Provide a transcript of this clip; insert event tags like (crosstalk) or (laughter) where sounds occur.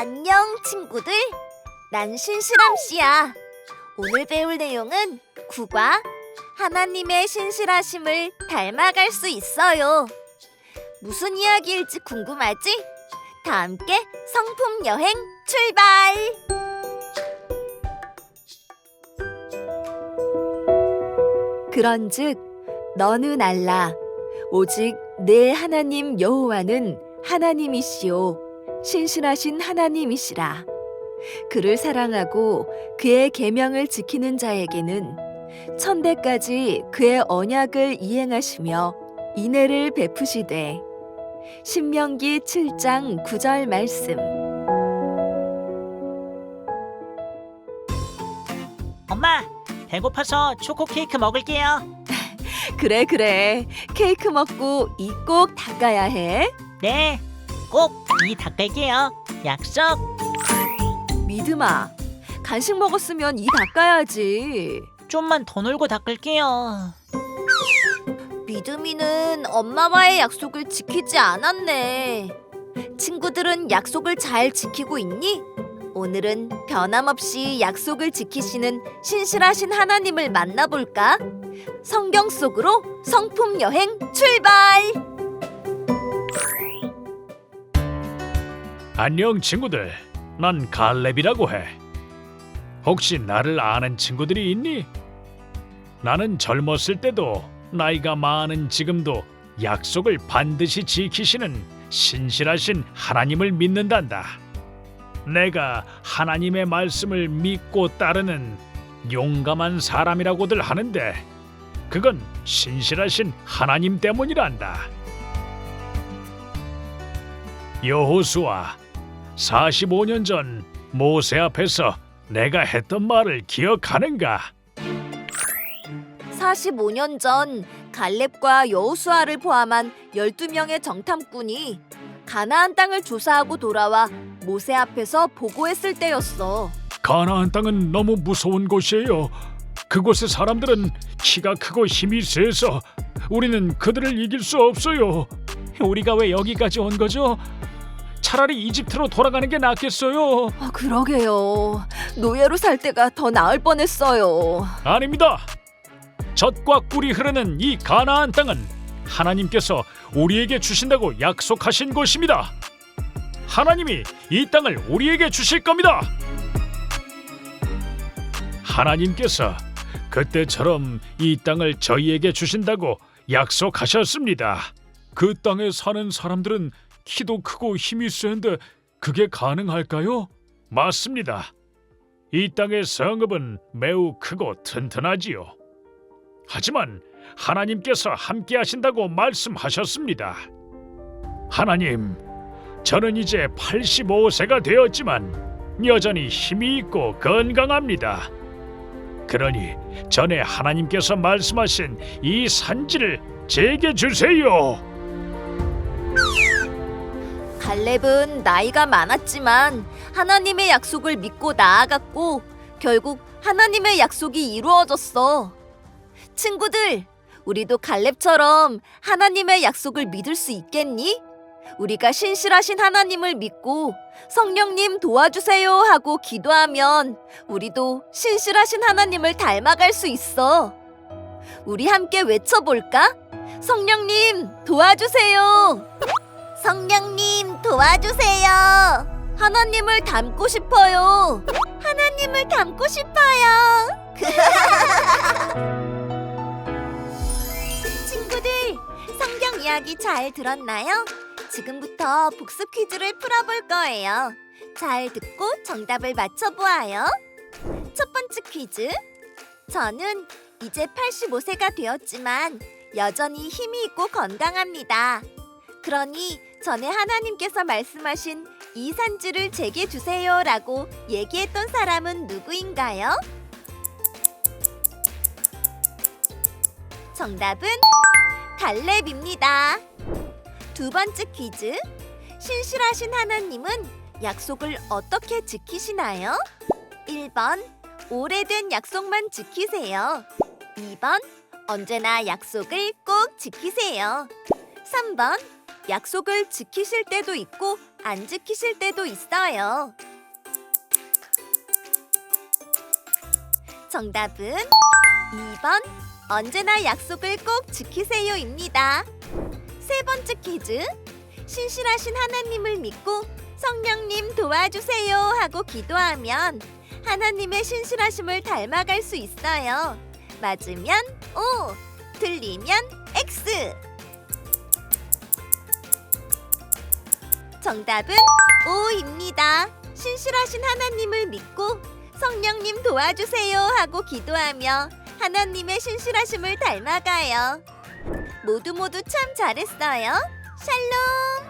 안녕 친구들. 난 신실함 씨야. 오늘 배울 내용은 국화 하나님의 신실하심을 닮아갈 수 있어요. 무슨 이야기일지 궁금하지? 다 함께 성품 여행 출발! 그런즉 너는 알라 오직 내 하나님 여호와는 하나님이시요 신실하신 하나님이시라. 그를 사랑하고 그의 계명을 지키는 자에게는 천대까지 그의 언약을 이행하시며 인애를 베푸시되 신명기 7장 9절 말씀. 엄마, 배고파서 초코 케이크 먹을게요. (laughs) 그래 그래. 케이크 먹고 이 꼭 닦아야 해. 네, 꼭 이 닦을게요. 약속. 믿음아, 간식 먹었으면 이 닦아야지. 좀만 더 놀고 닦을게요. 믿음이는 엄마와의 약속을 지키지 않았네. 친구들은 약속을 잘 지키고 있니? 오늘은 변함없이 약속을 지키시는 신실하신 하나님을 만나볼까? 성경 속으로 성품 여행 출발! 안녕 친구들. 난 갈렙이라고 해. 혹시 나를 아는 친구들이 있니? 나는 젊었을 때도 나이가 많은 지금도 약속을 반드시 지키시는 신실하신 하나님을 믿는단다. 내가 하나님의 말씀을 믿고 따르는 용감한 사람이라고들 하는데 그건 신실하신 하나님 때문이란다. 여호수아 45년 전 모세 앞에서 내가 했던 말을 기억하는가? 45년 전 갈렙과 여호수아를 포함한 12명의 정탐꾼이 가나안 땅을 조사하고 돌아와 모세 앞에서 보고했을 때였어. 가나안 땅은 너무 무서운 곳이에요. 그곳의 사람들은 키가 크고 힘이 세서 우리는 그들을 이길 수 없어요. 우리가 왜 여기까지 온 거죠? 차라리 이집트로 돌아가는 게 낫겠어요. 아, 그러게요. 노예로 살 때가 더 나을 뻔했어요. 아닙니다. 젖과 꿀이 흐르는 이 가나안 땅은 하나님께서 우리에게 주신다고 약속하신 곳입니다. 하나님이 이 땅을 우리에게 주실 겁니다. 하나님께서 그때처럼 이 땅을 저희에게 주신다고 약속하셨습니다. 그 땅에 사는 사람들은 키도 크고 힘이 센데 그게 가능할까요? 맞습니다. 이 땅의 성읍은 매우 크고 튼튼하지요. 하지만 하나님께서 함께 하신다고 말씀하셨습니다. 하나님, 저는 이제 85세가 되었지만 여전히 힘이 있고 건강합니다. 그러니 전에 하나님께서 말씀하신 이 산지를 제게 주세요. 갈렙은 나이가 많았지만 하나님의 약속을 믿고 나아갔고 결국 하나님의 약속이 이루어졌어. 친구들, 우리도 갈렙처럼 하나님의 약속을 믿을 수 있겠니? 우리가 신실하신 하나님을 믿고 성령님 도와주세요 하고 기도하면 우리도 신실하신 하나님을 닮아갈 수 있어. 우리 함께 외쳐볼까? 성령님 도와주세요. 성령님 도와주세요. 하나님을 닮고 싶어요. 하나님을 닮고 싶어요. (laughs) 친구들, 성경 이야기 잘 들었나요? 지금부터 복습 퀴즈를 풀어볼 거예요. 잘 듣고 정답을 맞춰보아요. 첫 번째 퀴즈. 저는 이제 85세가 되었지만 여전히 힘이 있고 건강합니다. 그러니 전에 하나님께서 말씀하신 이 산지를 제게 주세요라고 얘기했던 사람은 누구인가요? 정답은 갈렙입니다. 두 번째 퀴즈. 신실하신 하나님은 약속을 어떻게 지키시나요? 1번 오래된 약속만 지키세요. 2번 언제나 약속을 꼭 지키세요. 3번 약속을 지키실 때도 있고 안 지키실 때도 있어요. 정답은 2번 언제나 약속을 꼭 지키세요입니다. 세 번째 퀴즈. 신실하신 하나님을 믿고 성령님 도와주세요 하고 기도하면 하나님의 신실하심을 닮아갈 수 있어요. 맞으면 O, 틀리면 X. 정답은 O입니다. 신실하신 하나님을 믿고 성령님 도와주세요 하고 기도하며 하나님의 신실하심을 닮아가요. 모두 모두 참 잘했어요. 샬롬.